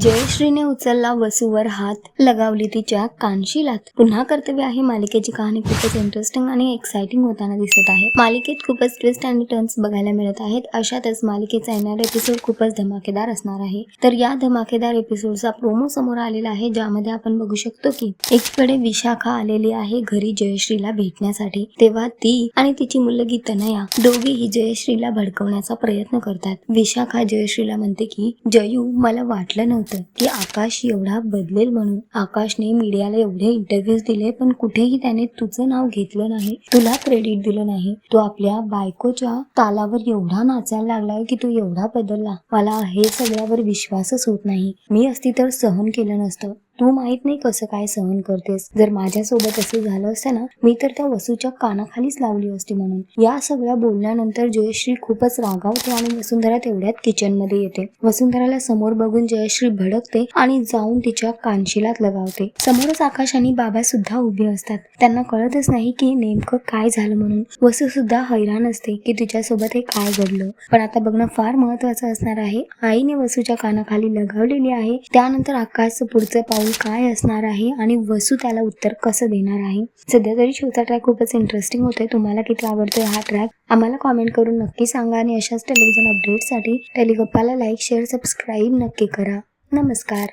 जयश्रीने उचलला वसूवर हात लगावली तिच्या कानशिलात पुन्हा कर्तव्य आहे मालिकेची कहाणी खूपच इंटरेस्टिंग आणि एक्साइटिंग होताना दिसत आहे. मालिकेत खूपच ट्विस्ट आणि टर्न्स बघायला मिळत आहेत. अशातच मालिकेचा येणारा एपिसोड खूपच धमाकेदार असणार आहे. तर या धमाकेदार एपिसोडचा प्रोमो समोर आलेला आहे ज्यामध्ये आपण बघू शकतो की एकीकडे विशाखा आलेली आहे घरी जयश्रीला भेटण्यासाठी. तेव्हा ती आणि तिची मुलगी तनया दोघेही जयश्रीला भडकवण्याचा प्रयत्न करतात. विशाखा जयश्रीला म्हणते की जयू मला वाटलं नव्हतं की आकाश एवढा बदलेल म्हणून. आकाशने मीडियाला एवढे इंटरव्ह्यूज दिले पण कुठेही त्याने तुझं नाव घेतलं नाही तुला क्रेडिट दिलं नाही. तू आपल्या बायकोच्या तालावर एवढा नाचायला लागलाय की तू एवढा बदलला. मला हे सगळ्यावर विश्वासच होत नाही. मी असती तर सहन केलं नसतं. तू माहीत नाही कसं काय सहन करतेस. जर माझ्यासोबत असं झालं असतं ना मी तर त्या वसूच्या कानाखालीच लावली असती म्हणून. या सगळ्या बोलण्यानंतर जयश्री खूपच रागावते आणि वसुंधरा तेवढ्यात किचनमध्ये येते. वसुंधराला समोर बघून जयश्री भडकते आणि जाऊन तिच्या कानशिलात लगावते. समोरच आकाश आणि बाबा सुद्धा उभे असतात. त्यांना कळतच नाही की नेमकं काय झालं म्हणून. वसू सुद्धा हैराण असते की तिच्यासोबत हे काय घडलं. पण आता बघणं फार महत्वाचं असणार आहे. आईने वसूच्या कानाखाली लगावलेली आहे. त्यानंतर आकाशचं पुढचं पाऊल काय असणार आहे आणि वसू त्याला उत्तर कसं देणार आहे? सध्या तरी शोचा ट्रॅक खूपच इंटरेस्टिंग होतोय. तुम्हाला किती आवडतोय हा ट्रॅक आम्हाला कॉमेंट करून नक्की सांगा आणि अशाच टेलिव्हिजन अपडेटसाठी टेलिगप्पाला लाईक शेअर सबस्क्राईब नक्की करा. नमस्कार.